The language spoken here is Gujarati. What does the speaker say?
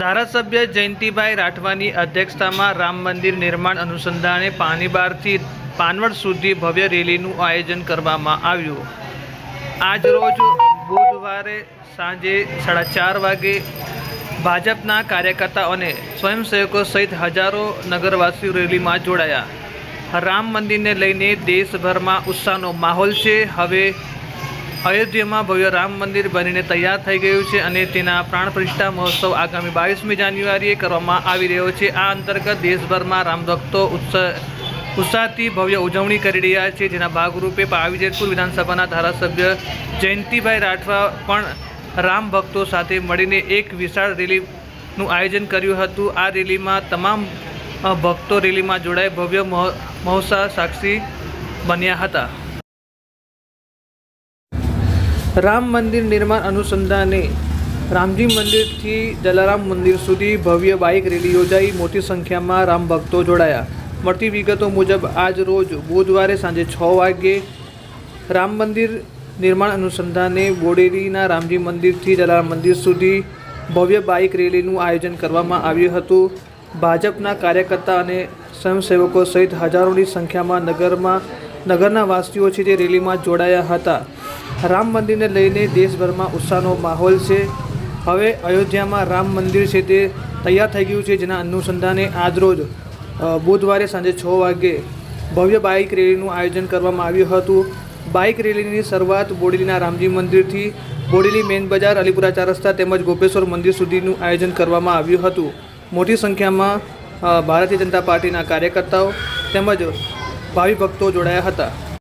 ધારાસભ્ય જયંતિભાઈ રાઠવાની અધ્યક્ષતામાં રામ મંદિર નિર્માણ અનુસંધાને પાણીબારથી પાનવડ સુધી ભવ્ય રેલીનું આયોજન કરવામાં આવ્યું. આજરોજ બુધવારે સાંજે સાડા ચાર વાગે ભાજપના કાર્યકર્તાઓને સ્વયંસેવકો સહિત હજારો નગરવાસીઓ રેલીમાં જોડાયા. રામ મંદિરને લઈને દેશભરમાં ઉત્સાહનો માહોલ છે. હવે અયોધ્યામાં ભવ્ય રામ મંદિર બનીને તૈયાર થઈ ગયું છે અને તેના પ્રાણ પ્રતિષ્ઠા મહોત્સવ આગામી બાવીસમી જાન્યુઆરીએ કરવામાં આવી રહ્યો છે. આ અંતર્ગત દેશભરમાં રામ ભક્તો ઉત્સાહ ઉત્સાહથી ભવ્ય ઉજવણી કરી રહ્યા છે. જેના ભાગરૂપે પાવીજેતપુર વિધાનસભાના ધારાસભ્ય જયંતિભાઈ રાઠવા પણ રામ ભક્તો સાથે મળીને એક વિશાળ રેલીનું આયોજન કર્યું હતું. આ રેલીમાં તમામ ભક્તો રેલીમાં જોડાઈ ભવ્ય મહો- મહોત્સવ સાક્ષી બન્યા હતા. રામ મંદિર નિર્માણ અનુસંધાને રામજી મંદિરથી જલારામ મંદિર સુધી ભવ્ય બાઇક રેલી યોજાઈ. મોટી સંખ્યામાં રામ ભક્તો જોડાયા. મળતી વિગતો મુજબ, આજ રોજ બુધવારે સાંજે છ વાગ્યે રામ મંદિર નિર્માણ અનુસંધાને બોડેલીના રામજી મંદિરથી જલારામ મંદિર સુધી ભવ્ય બાઇક રેલીનું આયોજન કરવામાં આવ્યું હતું. ભાજપના કાર્યકર્તા અને સ્વયંસેવકો સહિત હજારોની સંખ્યામાં નગરમાં, નગરના વાસીઓ છે તે રેલીમાં જોડાયા હતા. રામ મંદિરને લઈને દેશભરમાં ઉત્સાહનો માહોલ છે. હવે અયોધ્યામાં રામ મંદિર છે તે તૈયાર થઈ ગયું છે, જેના અનુસંધાને આજરોજ બુધવારે સાંજે છ વાગ્યે ભવ્ય બાઇક રેલીનું આયોજન કરવામાં આવ્યું હતું. બાઇક રેલીની શરૂઆત બોડેલીના રામજી મંદિરથી બોડેલી મેન બજાર, અલીપુરા ચાર રસ્તા તેમજ ગોપેશ્વર મંદિર સુધીનું આયોજન કરવામાં આવ્યું હતું. મોટી સંખ્યામાં ભારતીય જનતા પાર્ટીના કાર્યકર્તાઓ તેમજ ભાવિ ભક્તો જોડાયા હતા.